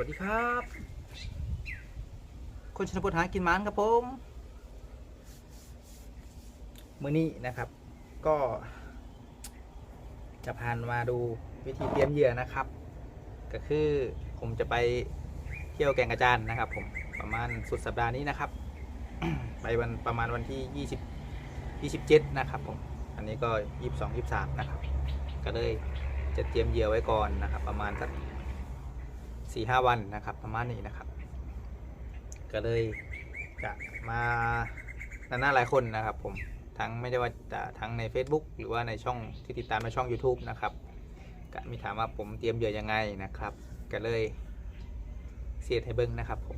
วัสดีครับคนชนบทหากินมันครับผมมื้อนี้นะครับ ก็ จะพานมาดูวิธีเตรียมเหยื่อนะครับ ก็คือผมจะไปเที่ยวแก่งกระจานนะครับ ผมประมาณสุดสัปดาห์นี้นะครับ ไปวันประมาณวันที่ 20 27 นะครับผมอันนี้ก็ 22 23 นะครับ ก็เลยจะเตรียมเหยื่อไว้ก่อนนะครับ ประมาณสัก สี่ห้าวันนะครับ ประมาณนี้นะครับ ก็เลยจะมาหน้าหลายคนนะครับ ผมทั้งไม่ได้ว่าจะทั้งใน Facebook หรือว่าในช่องที่ติดตามในช่อง YouTube นะครับก็มีถามว่าผมเตรียมเหยื่อยังไงนะครับ ก็เลยเสียดให้เบิ้งนะครับผม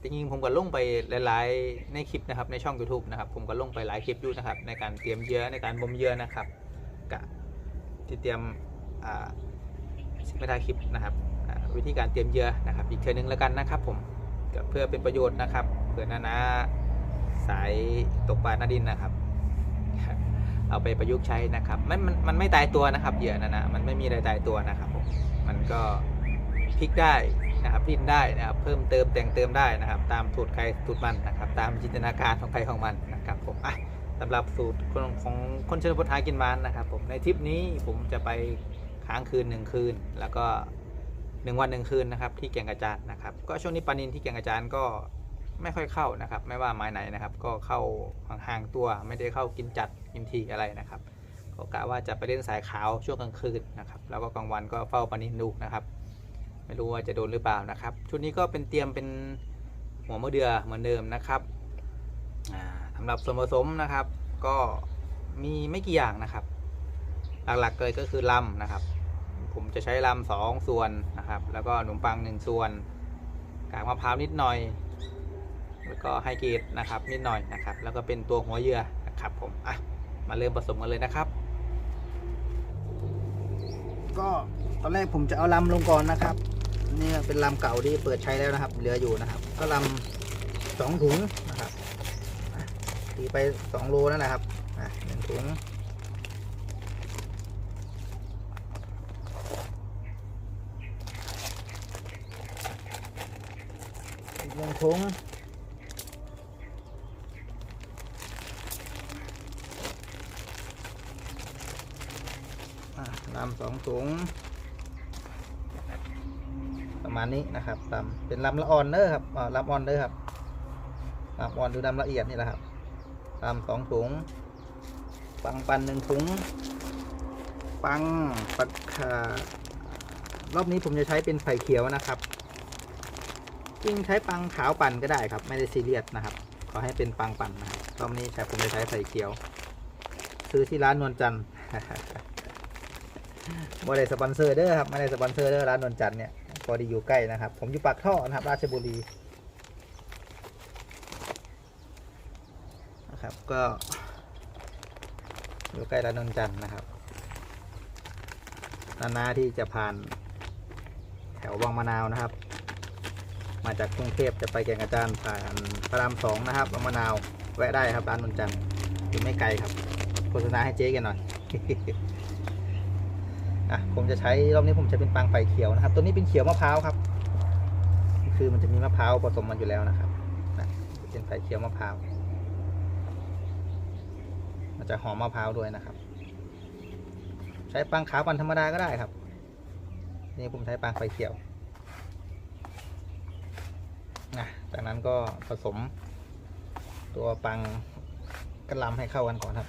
จริงๆผมก็ลงไปหลายๆในคลิปนะครับในช่อง YouTube นะครับผมก็ลงไปหลายคลิปอยู่นะครับ ในการเตรียมเยื่อในการบ่มเยื่อนะครับกะที่เตรียมอ่าสิบไม่ได้คลิปนะครับ วิธีการเตรียมเหยื่อนะครับ อีกเทือนึงแล้วกันนะครับ ผมเพื่อเป็นประโยชน์นะครับเพื่อนานาสายตกปลาหน้าดินนะครับ เอาไปประยุกต์ใช้นะครับมันมันมันไม่ตายตัวนะครับเหยื่อนะนะมันไม่มีอะไรตายตัวนะครับผมมันก็พลิกได้นะครับดินได้นะครับ เพิ่มเติมแต่งเติมได้นะครับ ตามสูตรใครสูตรมันนะครับ ตามจินตนาการของใครของมันนะครับผมอะสำหรับสูตรของของคนชิญพุทธากินมันนะครับ ผมในทริปนี้ผมจะไปค้างคืนหนึ่งคืน แล้วก็ หนึ่งวันหนึ่งคืนนะครับที่แก่งกระจานนะครับ ก็ช่วงนี้ปลานินที่แก่งกระจานก็ไม่ค่อยเข้านะครับ ไม่ว่าไม้ไหนนะครับ ก็เข้าห่างๆตัวไม่ได้เข้ากินจัดกินทีอะไรนะครับ ก็กะว่าจะไปเล่นสายขาวช่วงกลางคืนนะครับ แล้วก็กลางวันก็เฝ้าปลานินดูนะครับ ไม่รู้ว่าจะโดนหรือเปล่านะครับ ชุดนี้ก็เป็นเตรียมเป็นหัวมะเดือเหมือนเดิมนะครับอ่าสำหรับส่วนผสมนะครับ ก็มีไม่กี่อย่างนะครับ หลักๆเลยก็คือลำนะครับ ผมจะใช้ลำสองส่วนนะครับ แล้วก็ขนมปังหนึ่งส่วน กากมะพร้าวนิดหน่อย แล้วก็ไฮเกรดนะครับนิดหน่อยนะครับ แล้วก็เป็นตัวหัวเหยื่อนะครับผมอะมาเริ่มผสมกันเลยนะครับ ก็ตอนแรกผมจะเอาลำลงก่อนนะครับ นี่เป็นลำเก่าที่เปิดใช้แล้วนะครับ เหลืออยู่นะครับ ก็ลำสองถุงนะครับตีไปสองโลนั่นแหละครับอะหนึ่งถุง หนึ่งถุงอะลำสองถุง ประมาณนี้นะครับลำเป็นลำละอ่อนเด้อครับลำอ่อนเด้อครับลำอ่อนหรือลำละเอียดนี่แหละครับลำสองถุง ปังปันหนึ่งถุง ปังปักขารอบนี้ผมจะใช้เป็นไผ่เขียวนะครับ จริงใช้ปังขาวปั่นก็ได้ครับ ไม่ได้ซีเรียสนะครับ ขอให้เป็นปังปั่นนะครับรอบนี้ใช้ผมจะใช้ไผ่เขียว ซื้อที่ร้านนวลจันทร์ไม่ได้สปอนเซอร์เด้อครับไม่ได้สปอนเซอร์เด้อร้านนวลจันทร์เนี่ยพอดีอยู่ใกล้นะครับ ผมอยู่ปากท่อนะครับ ราชบุรีนะครับก็อยู่ใกล้ร้านนวลจันทร์นะครับนาๆที่จะผ่านแถววังมะนาวนะครับ มาจากกรุงเทพจะไปแก่งกระจานผ่านพระรามสองนะครับมะนาวแวะได้ครับร้านนวลจันทร์อยู่ไม่ไกลครับ โฆษณาให้เจ๊กันหน่อยอะผมจะใช้รอบนี้ผมจะเป็นปังไฟเขียวนะครับ ตัวนี้เป็นเขียวมะพร้าวครับ คือมันจะมีมะพร้าวผสมมันอยู่แล้วนะครับนะเป็นไฟเขียวมะพร้าวมันจะหอมมะพร้าวด้วยนะครับ ใช้ปังขาวปันธรรมดาก็ได้ครับ นี่ผมใช้ปังไฟเขียว นะจากนั้นก็ผสมตัวปังกระลำให้เข้ากันก่อนครับ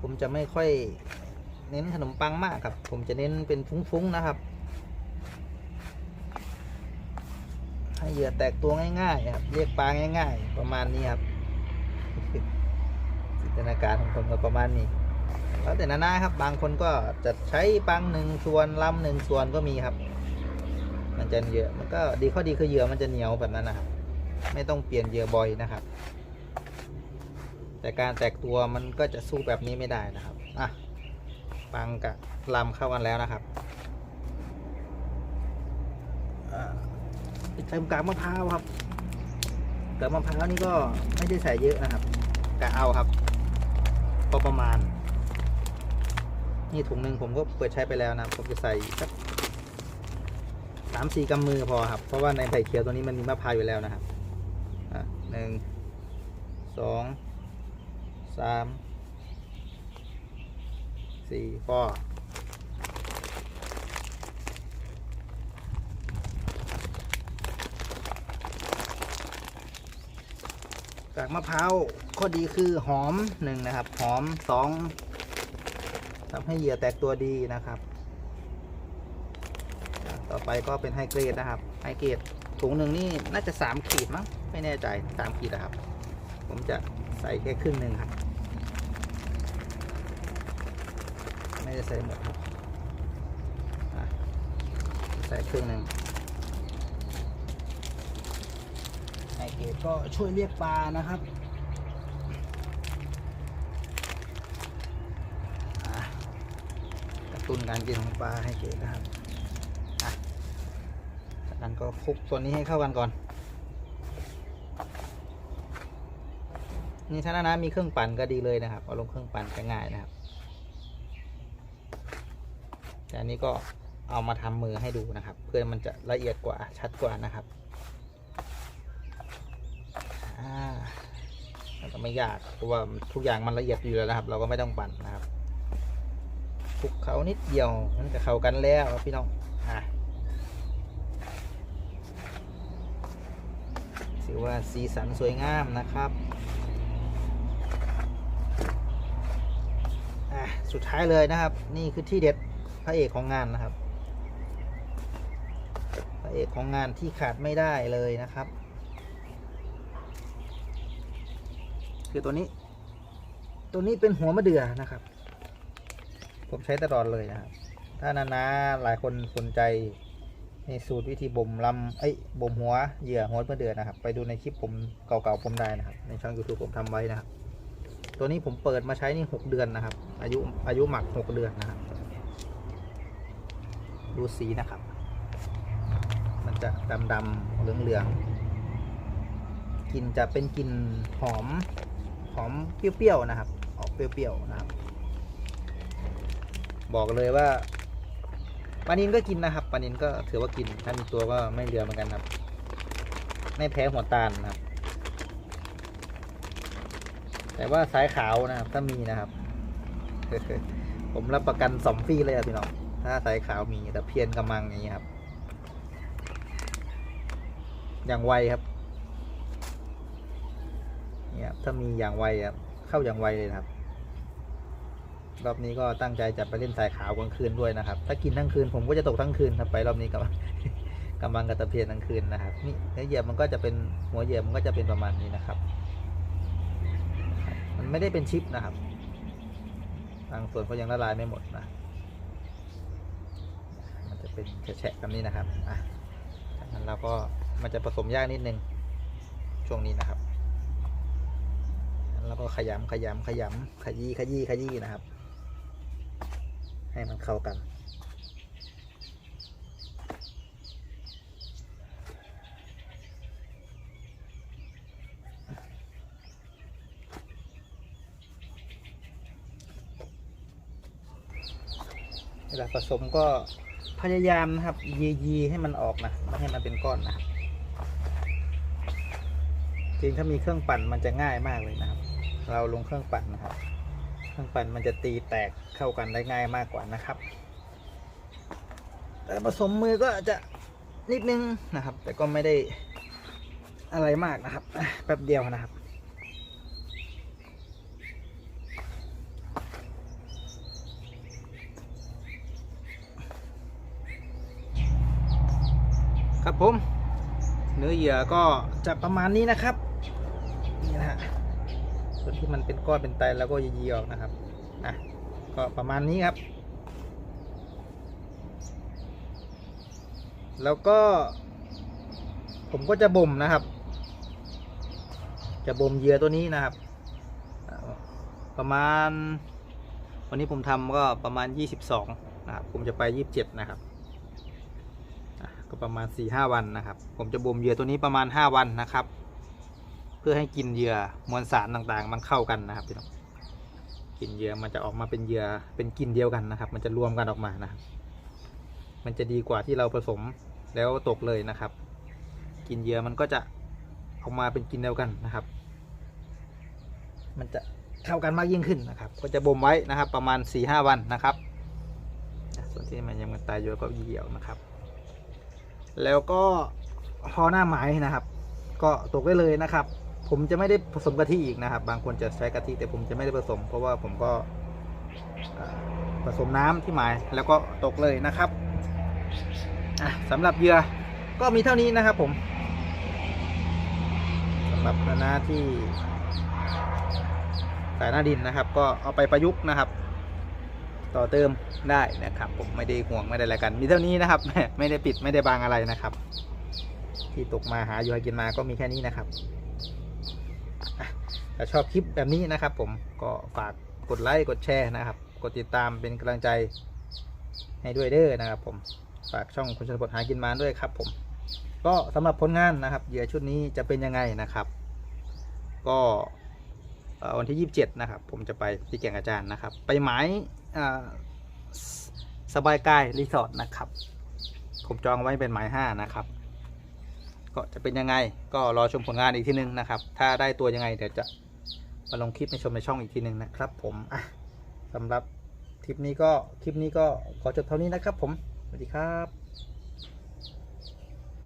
ผมจะไม่ค่อยเน้นขนมปังมากครับ ผมจะเน้นเป็นฟุ้งๆนะครับ ให้เหยื่อแตกตัวง่ายๆครับ เรียกปลาง่าย ๆ ประมาณนี้ครับจินตนาการของผมก็ประมาณนี้ แล้วแต่นานาครับ บางคนก็จะใช้ปังหนึ่งส่วนลำหนึ่งส่วนก็มีครับ มันจะเยื่อมันก็ดีข้อดีคือเหยื่อมันจะเหนียวแบบนั้นนะครับ ไม่ต้องเปลี่ยนเหยื่อบ่อยนะครับ แต่การแตกตัวมันก็จะสู้แบบนี้ไม่ได้นะครับอะปังกับลำเข้ากันแล้วนะครับอ่าใส่กากมะพร้าวครับกากมะพร้าวนี่ก็ไม่ได้ใส่เยอะนะครับกะเอาครับพอประมาณ นี่ถุงหนึ่งผมก็เปิดใช้ไปแล้วนะผมจะใส่สักสามสี่กำมือพอครับ เพราะว่าในไผ่เขียวตัวนี้มันมีมะพร้าวอยู่แล้วนะครับหนึ่งสองสามสี่พอกากมะพร้าวข้อดีคือหอมหนึ่งนะครับ หอมสอง ทำให้เหยื่อแตกตัวดีนะครับ ต่อไปก็เป็นไฮเกรดนะครับไฮเกรดถุงหนึ่งนี่น่าจะสามขีดมั้งไม่แน่ใจสามขีดนะครับ ผมจะใส่แค่ครึ่งหนึ่งครับ ไม่ได้ใส่หมดครับใส่ครึ่งหนึ่งไอเกตก็ช่วยเรียกปลานะครับอะกระ ตุ้นการกินของปลาให้เกตนะครับอะจากนั้นก็คลุกตัวนนี้ให้เข้ากันก่อน นี่ถ้าน้าน้ำมีเครื่องปั่นก็ดีเลยนะครับ เอาลงเครื่องปั่นก็ง่ายนะครับ แต่อันนี้ก็เอามาทำมือให้ดูนะครับ เพื่อมันจะละเอียดกว่าชัดกว่านะครับอ่ามันก็ไม่ยากเพราะว่าทุกอย่างมันละเอียดอยู่แล้วนะครับ เราก็ไม่ต้องปั่นนะครับ คลุกเขานิดเดียวมันก็เข้ากันแล้วพี่น้องอะถือว่าสีสันสวยงามนะครับอะสุดท้ายเลยนะครับ นี่คือที่เด็ดพระเอกของงานนะครับพระเอกของงานที่ขาดไม่ได้เลยนะครับ คือตัวนี้ ตัวนี้เป็นหัวมะเดื่อนะครับ ผมใช้ตลอดเลยนะครับ ถ้านานาหลายคนสนใจในสูตรวิธีบ่มลำเอ้ยบ่มหัวเหยื่อหัวมะเดือนนะครับ ไปดูในคลิปผมเก่าๆผมได้นะครับ ในช่อง YouTube ผมทำไว้นะครับ ตัวนี้ผมเปิดมาใช้นี่หกเดือนนะครับ อายุอายุหมักหกเดือนนะครับ ดูสีนะครับ มันจะดำดำๆเหลืองเหลืองๆกลิ่นจะเป็นกลิ่นหอมหอมเปรี้ยวๆนะครับ ออกเปรี้ยวๆนะครับ บอกเลยว่าปลานินก็กินนะครับปลานินก็ถือว่ากินถ้ามีตัวก็ไม่เหลือเหมือนกันครับ ไม่แพ้หัวตาลนะครับ แต่ว่าสายขาวนะครับถ้ามีนะครับ ผมรับประกันสองฟรีเลยอะพี่น้องถ้าสายขาวมีแต่เพียนกำมังอย่างนี้ครับ อย่างไวครับเนี่ยครับถ้ามีอย่างไวครับเข้าอย่างไวเลยครับ รอบนี้ก็ตั้งใจจะไปเล่นสายขาวกลางคืนด้วยนะครับ ถ้ากินทั้งคืนผมก็จะตกทั้งคืนครับไปรอบนี้กับกำลังกับตะเพียนทั้งคืนนะครับ นี่เนื้อเหยื่อมันก็จะเป็นหัวเหยื่อมันก็จะเป็นประมาณนี้นะครับ มันไม่ได้เป็นชิปนะครับบางส่วนก็ยังละลายไม่หมดนะ มันจะเป็นแฉะๆแบบนี้นะครับอะจากนั้นเราก็มันจะผสมยากนิดนึงช่วงนี้นะครับ แล้วก็ขยำขยำขยำขยี้ขยี้ขยี้นะครับ ให้มันเข้ากัน เวลาผสมก็พยายามนะครับยียีให้มันออกนะไม่ให้มันเป็นก้อนนะครับจริงถ้ามีเครื่องปั่นมันจะง่ายมากเลยนะครับ เราลงเครื่องปั่นนะครับ เครื่องปั่นมันจะตีแตกเข้ากันได้ง่ายมากกว่านะครับ แต่ผสมมือก็จะนิดนึงนะครับ แต่ก็ไม่ได้อะไรมากนะครับแป๊บเดียวนะครับครับผมเนื้อเหยื่อก็จะประมาณนี้นะครับ ส่วนที่มันเป็นก้อนเป็นไตแล้วก็ยีๆออกนะครับอะก็ประมาณนี้ครับ แล้วก็ ผมก็จะบ่มนะครับ จะบ่มเหยื่อตัวนี้นะครับ ประมาณ วันนี้ผมทำก็ประมาณ 22 นะครับ ผมจะไป 27 นะครับก็ประมาณ4ีหวันนะครับ ผมจะบ่มเหยื่อตัวนี้ประมาณ 5 วันนะครับ พื่อให้กินเหยื่อมวลสารต่างๆ มันเข้ากันนะครับพี่น้องกินเหยื่อมันจะออกมาเป็นเหยื่อเป็นกินเดียวกันนะครับ มันจะรวมกันออกมานะมันจะดีกว่าที่เราผสมแล้วตกเลยนะครับ กินเหยื่อมันก็จะออกมาเป็นกินเดียวกันนะครับ มันจะเข้ากันมากยิ่งขึ้นนะครับ ก็จะบ่มไว้นะครับ ประมาณ4ี่ห้าวันนะครับ ส่วนที่มันยังมันตายอยู่ก็เหยี่ยวนะครับ แล้วก็พอหน้าหมายนะครับ ก็ตกได้เลยนะครับ ผมจะไม่ได้ผสมกะทิอีกนะครับ บางคนจะใช้กะทิแต่ผมจะไม่ได้ผสม เพราะว่าผมก็ผสมน้ำที่หมายแล้วก็ตกเลยนะครับอะสำหรับเหยื่อก็มีเท่านี้นะครับผมสำหรับนานาที่สายหน้าดินนะครับ ก็เอาไปประยุกต์นะครับ ต่อเติมได้นะครับ ผมไม่ได้ห่วงไม่ได้อะไรกัน มีเท่านี้นะครับ ไม่ได้ปิดไม่ได้บางอะไรนะครับ ที่ตกมาหาอยู่หากินมาก็มีแค่นี้นะครับ ถ้าชอบคลิปแบบนี้นะครับ ผมก็ฝากกดไลค์กดแชร์นะครับ กดติดตามเป็นกำลังใจให้ด้วยเด้อนะครับ ผมฝากช่องคุณชนบทหากินมาด้วยครับ ผม ก็สำหรับผลงานนะครับเหยื่อชุดนี้จะเป็นยังไงนะครับ ก็วันที่ 27 นะครับ ผมจะไปที่แก่งอาจารย์นะครับ ไปหมายสสบายกายรีสอร์ทนะครับ ผมจองไว้เป็นหมาย5นะครับ ก็จะเป็นยังไงก็รอชมผลงานอีกทีนึงนะครับ ถ้าได้ตัวยังไงเดี๋ยวจะ มาลงคลิปในชมในช่องอีกทีหนึ่งนะครับ ผมอะสำหรับคลิปนี้ก็คลิปนี้ก็ขอจบเท่านี้นะครับ ผมสวัสดีครับ